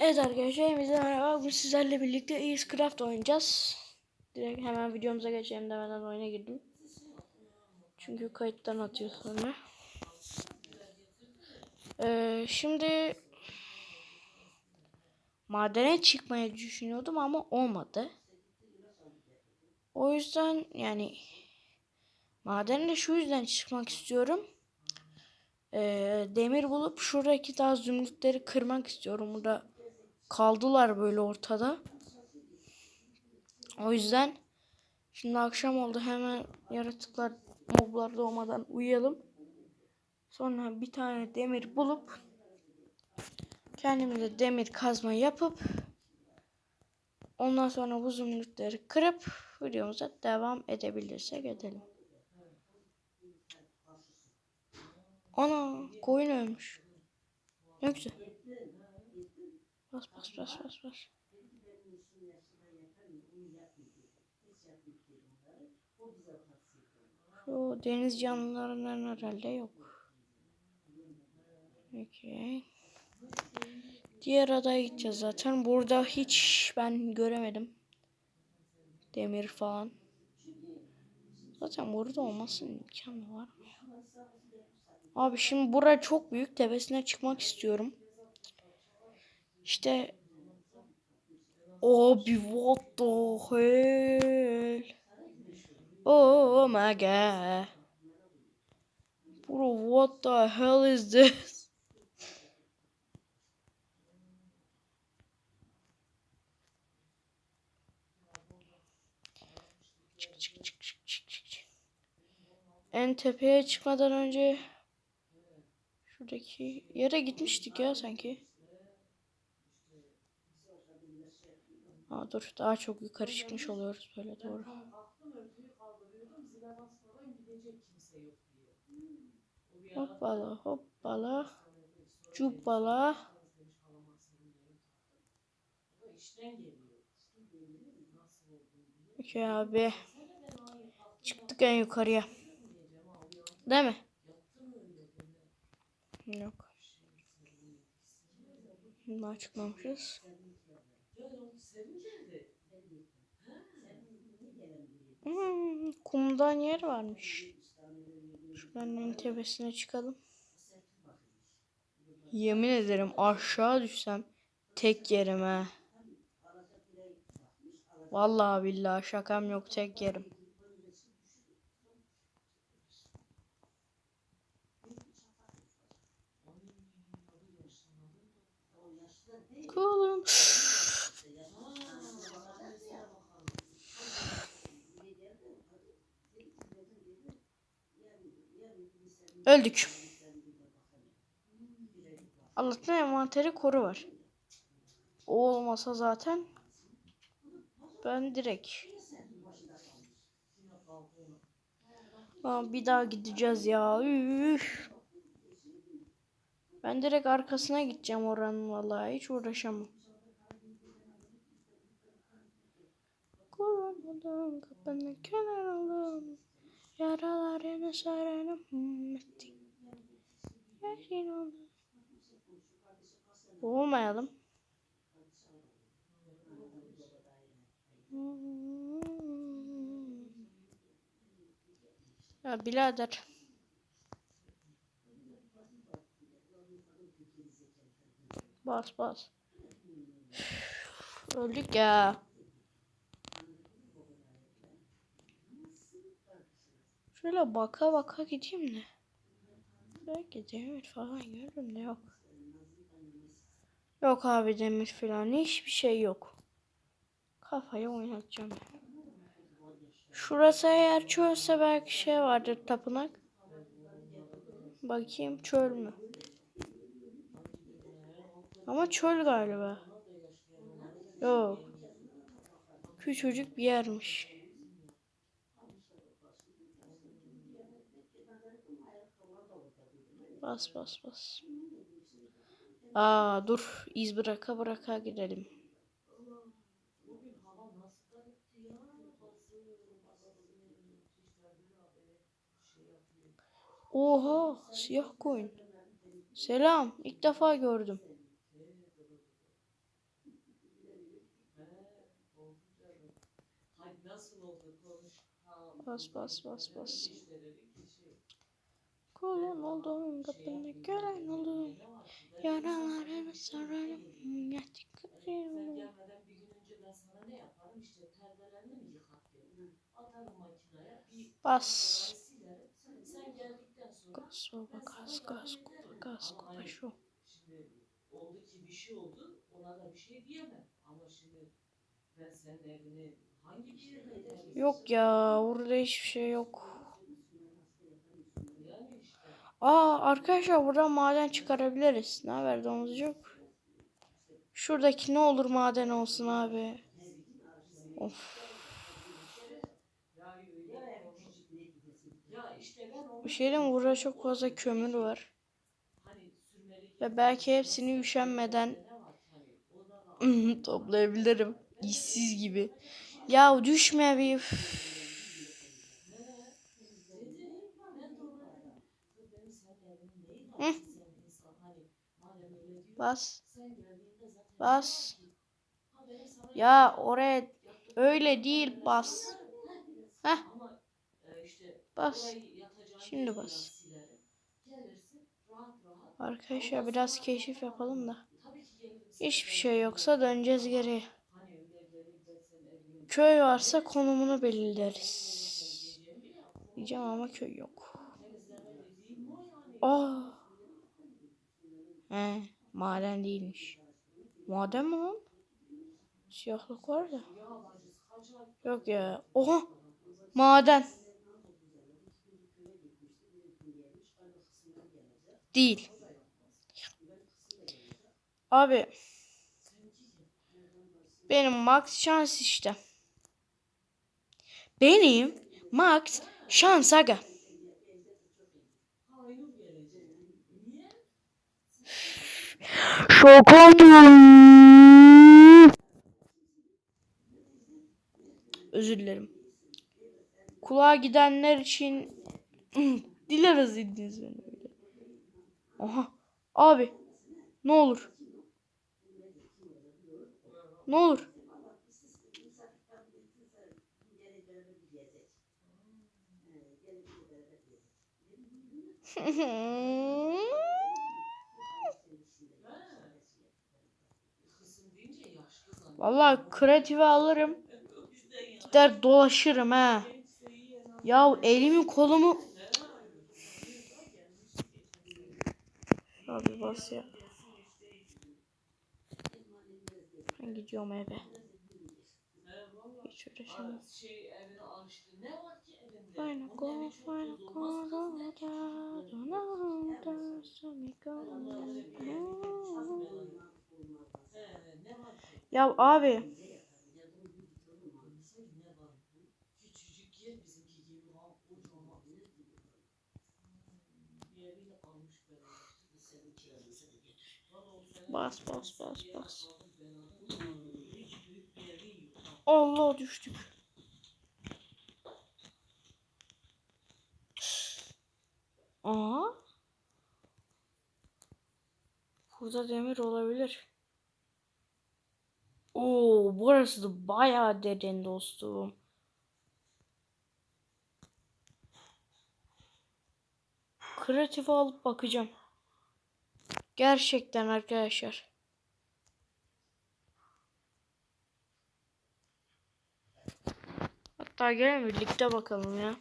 Evet arkadaşlar hepinize merhaba. Bugün sizlerle birlikte Eastcraft oynayacağız. Direkt hemen videomuza geçelim demeden oyuna girdim. Çünkü kayıttan atıyor sonra. Ee, şimdi madene çıkmayı düşünüyordum ama olmadı. O yüzden yani madene şu yüzden çıkmak istiyorum. Ee, demir bulup şuradaki daha zümrütleri kırmak istiyorum. Burada kaldılar böyle ortada. O yüzden şimdi akşam oldu hemen yaratıklar moblar doğmadan uyuyalım. Sonra bir tane demir bulup kendimize demir kazma yapıp ondan sonra bu zümrütleri kırıp videomuza devam edebilirsek edelim. Ana koyun ölmüş. Ne güzel. Bas bas bas bas bas. Şu deniz canlılarından herhalde yok. Okey. Diğer adaya gideceğiz zaten. Burada hiç ben göremedim. Demir falan. Zaten burada olmasın imkanı var? Abi şimdi bura çok büyük. Tepesine çıkmak istiyorum. İşte Abi what the hell? Oh my god. Bro what the hell is this? Çık. En tepeye çıkmadan önce şuradaki yere gitmiştik ya sanki. Aa, dur daha çok yukarı çıkmış oluyoruz böyle doğru. Hoppala hoppala. Cubbala. Okey abi. Çıktık en yukarıya. Değil mi? Yok. Daha çıkmamışız. Hmm, kumdan yer varmış. Şuranın tepesine çıkalım. Yemin ederim aşağı düşsem tek yerim ha. Vallahi billahi şakam yok tek yerim. Kulum. Öldük. Allah'tan envanteri koru var. O olmasa zaten ben direkt Aa, bir daha gideceğiz ya. Üf. Ben direkt arkasına gideceğim oranın vallahi hiç uğraşamam. Kullanmadım kapını kenar aldım. Yaralarını sararım ettim. Yaşın oldu. Boğulmayalım. Ya birader. Bas bas. Öldük ya. Şöyle baka baka gideyim de. Belki demir falan görürüm de yok. Yok abi demir falan hiçbir şey yok. Kafayı oynatacağım. Şurası eğer çölse belki şey vardır tapınak. Bakayım çöl mü? Ama çöl galiba. Yok. Küçücük bir yermiş. Bas bas bas. Aa dur iz bıraka bıraka gidelim. Oha siyah koyun. Selam ilk defa gördüm. Bas bas bas bas. Kulun oldum kapını gören oldum. Yaralarını sararım. Bir Bas. Gaz baba gaz gaz kupa gaz kupa şu. şimdi oldu ki bir şey oldu ona da bir şey diyemem. Ama şimdi ben senin evini hangi bir ederim? Yok ya orada hiçbir şey yok. Aa arkadaşlar buradan maden çıkarabiliriz. Ne haber domuzcuk? Şuradaki ne olur maden olsun abi. Of. Bir şey mi? burada çok fazla kömür var. Ve belki hepsini üşenmeden toplayabilirim. İşsiz gibi. Ya düşme bir. Bas. Bas. Ya oraya öyle değil bas. Heh. Bas. Şimdi bas. Arkadaşlar biraz keşif yapalım da. Hiçbir şey yoksa döneceğiz geri. Köy varsa konumunu belirleriz. Diyeceğim ama köy yok. Aa. He, maden değilmiş. Maden mi lan? Siyahlık var da. Yok ya. Oha. Maden. Değil. Abi. Benim max şans işte. Benim max şans aga. Şok oldum. Özür dilerim. Kulağa gidenler için dileriz izniniz beni böyle. Aha. Abi. Ne olur. Ne olur. kızım Vallahi kreatifi alırım. Gider dolaşırım ha. Ya elimi kolumu. Abi bas ya. Ben gidiyorum eve. Hiç uğraşamam. Şey evine alıştı. Ne var ki evinde? Fine Onun go, evi çok fine toz go, Ya abi bas bas bas bas. Allah düştük. Aa. Burada demir olabilir. Oo, burası da bayağı derin dostum. Kreatif alıp bakacağım. Gerçekten arkadaşlar. Hatta gelin birlikte bakalım ya.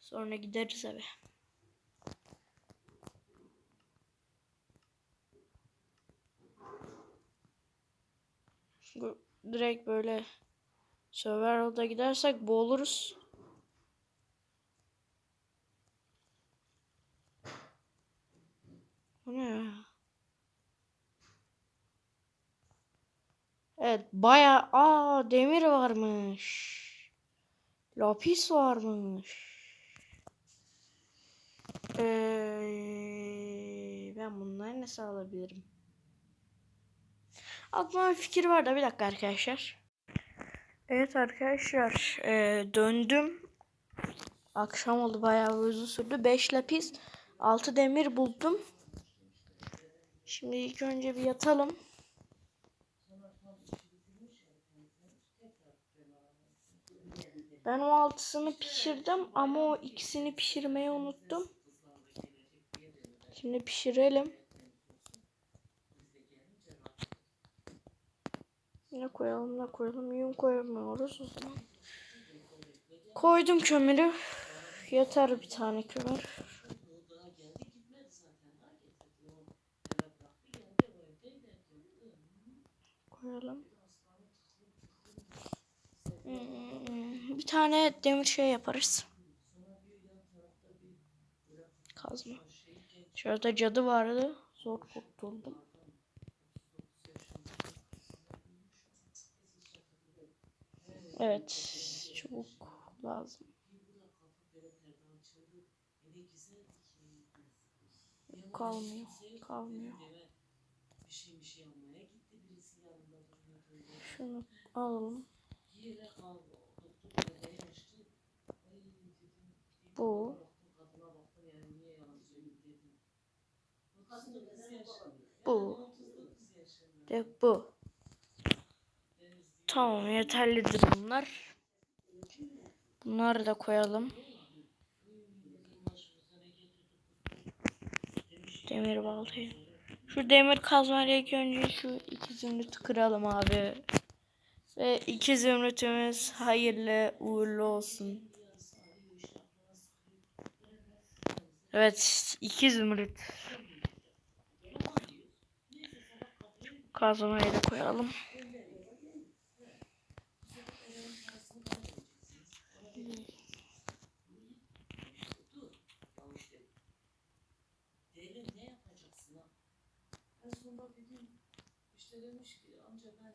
Sonra gideriz eve. Direkt böyle Survival'da gidersek boğuluruz. Bu ne? Evet baya aa demir varmış. Lapis varmış. Ee, ben bunları nasıl alabilirim? Aklıma bir fikir var da bir dakika arkadaşlar. Evet arkadaşlar e, döndüm. Akşam oldu bayağı uzun sürdü. 5 lapis 6 demir buldum. Şimdi ilk önce bir yatalım. Ben o altısını pişirdim ama o ikisini pişirmeyi unuttum. Şimdi pişirelim. Ne koyalım ne koyalım yün koyamıyoruz o zaman. Koydum kömürü. Yeter bir tane kömür. Koyalım. Hmm, Bir tane demir şey yaparız. Kazma. Şurada cadı vardı. Zor kurtuldum. Evet. Çubuk lazım. Kalmıyor. Kalmıyor. Şunu alalım. Bu. Baktım kadına baktım Tamam yeterlidir bunlar. Bunları da koyalım. Demir baltayı. Şu demir kazmayla ilk önce şu iki zümrütü kıralım abi. Ve iki zümrütümüz hayırlı uğurlu olsun. Evet iki zümrüt. Kazmayı da koyalım. Derin ne yapacaksın ha? En sonunda dedim işte demiş ki amca ben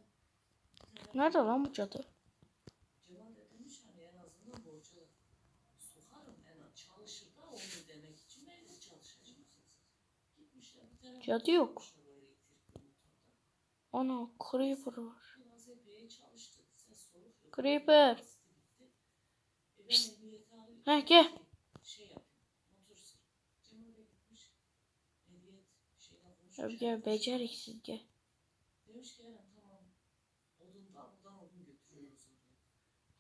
Nerede lan bu cadı? Cemal de demiş hani en azından borca sokarım en az çalışır da onu demek için mecbur çalışacaksınız. Gitmişler bir tane Cadı yok. Ana creeper var. Biraz epey çalıştı. Ses. Creeper. Heh gel. Gel beceriksiz gel. Demiş ki Eren tamam. Odun da buradan odun götürüyoruz oraya.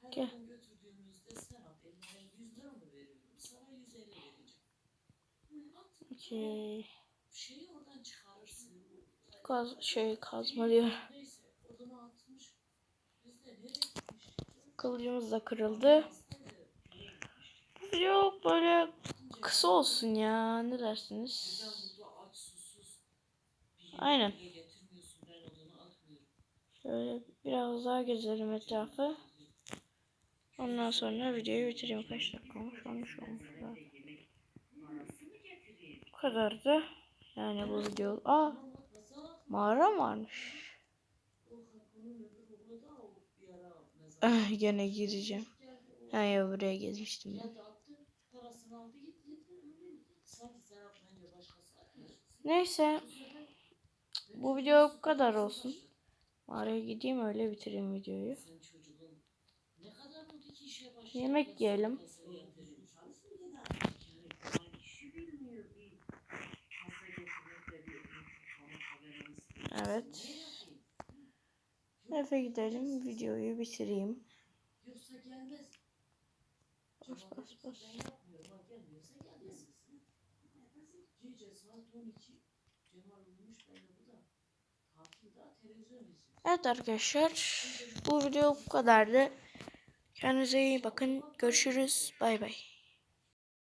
Her Gel. odun götürdüğümüzde Serhat eline 100 lira mı veriyorum? Sana 150 vereceğim. Okey. Şeyi oradan çıkarırsın. Kaz şey kazma diyor. Neyse odunu atmış. Biz de nereye gitmiş? Kılıcımız da kırıldı. Video böyle kısa olsun ya. Ne dersiniz? Sen burada aç susuz. Bir Aynen. Şöyle biraz daha gezelim etrafı. Ondan sonra videoyu bitireyim. Kaç dakika olmuş? 13 olmuş. Bu kadardı. Yani bu video. Aa mağara mı varmış? Da. Ah, gene gireceğim. Ha ya buraya gezmiştim ben. Neyse. Bu video bu kadar olsun. Mağaraya gideyim öyle bitireyim videoyu. Yemek yiyelim. Evet. Eve gidelim videoyu bitireyim. Bas bas bas. Ben yapmıyorum ha gelmiyorsa gelmesin. Gece saat 12. Cemal uyumuş ben de bu. Evet arkadaşlar. Bu video bu kadardı. Kendinize iyi bakın. Görüşürüz. Bay bay.